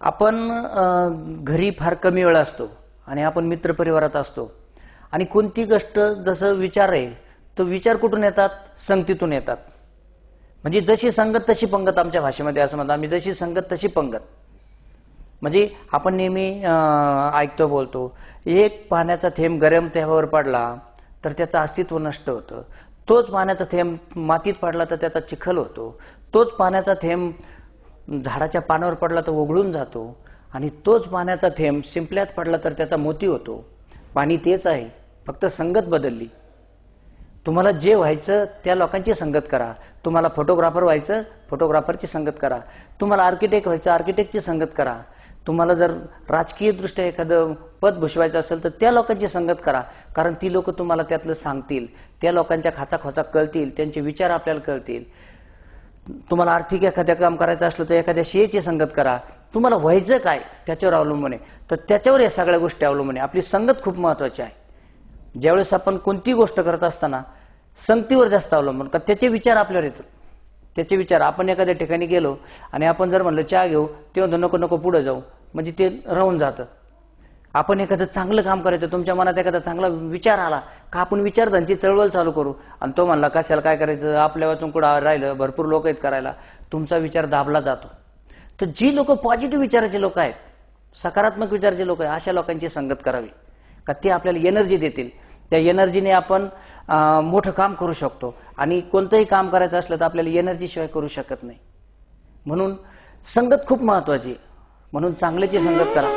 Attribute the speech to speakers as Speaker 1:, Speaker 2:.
Speaker 1: आपण घरी फार कमी वेळ असतो आणि आपण मित्रपरिवारात असतो. आणि कोणती गोष्ट जसं विचार आहे तो विचार कुठून येतात? संगतीतून येतात. म्हणजे जशी संगत तशी पंगत आमच्या भाषेमध्ये असं म्हणतात. आम्ही जशी संगत तशी पंगत. म्हणजे आपण नेहमी ऐकतो बोलतो. एक पाण्याचा थेंब गरम तेव्हावर पडला तर त्याचं अस्तित्व नष्ट होतं. तोच पाण्याचा थेंब मातीत पडला तर त्याचा चिखल होतो. तोच पाण्याचा थेंब झाडाच्या पानावर पडला तर ओघळून जातो. आणि तोच पाण्याचा थेंब शिंपल्यात पडला तर त्याचा मोती होतो. पाणी तेच आहे. फक्त संगत बदलली. तुम्हाला जे व्हायचं त्या लोकांची संगत करा. तुम्हाला फोटोग्राफर व्हायचं फोटोग्राफरची संगत करा. तुम्हाला आर्किटेक्ट व्हायचं आर्किटेक्टची संगत करा. तुम्हाला जर राजकीयदृष्ट्या एखादं पद भूषवायचं असेल तर त्या लोकांची संगत करा. कारण ती लोक तुम्हाला त्यातलं सांगतील. त्या लोकांच्या खाचाखोचा कळतील. त्यांचे विचार आपल्याला कळतील. तुम्हाला आर्थिक एखाद्या काम करायचं असलं तर एखाद्या शेची संगत करा. तुम्हाला व्हायचं काय? त्याच्यावर अवलंबून आहे. तर त्याच्यावर या सगळ्या गोष्टी अवलंबून आहे. आपली संगत खूप महत्वाची आहे. ज्यावेळेस आपण कोणती गोष्ट करत असताना संगतीवर जास्त अवलंबून का त्याचे विचार आपल्यावर येतात. त्याचे विचार आपण एखाद्या ठिकाणी गेलो आणि आपण जर म्हणलं चहा घेऊ ते म्हणतो नको नको पुढे जाऊ. म्हणजे ते राहून जातं. आपण एखादं चांगलं काम करायचं तुमच्या मनात एखादा चांगला विचार आला का आपण विचारधांची चळवळ चालू करू? आणि तो म्हणला कशाला काय करायचं? आपल्या वाचून कुठं राहिलं? भरपूर लोक आहेत करायला. तुमचा विचार दाबला जातो. तर जी लोक पॉझिटिव्ह विचाराचे लोक आहेत सकारात्मक विचाराचे लोक आहेत अशा लोकांची संगत करावी. का ते आपल्याला एनर्जी देतील. त्या एनर्जीने आपण मोठं काम करू शकतो. आणि कोणतंही काम करायचं असलं तर आपल्याला एनर्जीशिवाय करू शकत नाही. म्हणून संगत खूप महत्वाची म्हणून चांगल्याची संगत करा.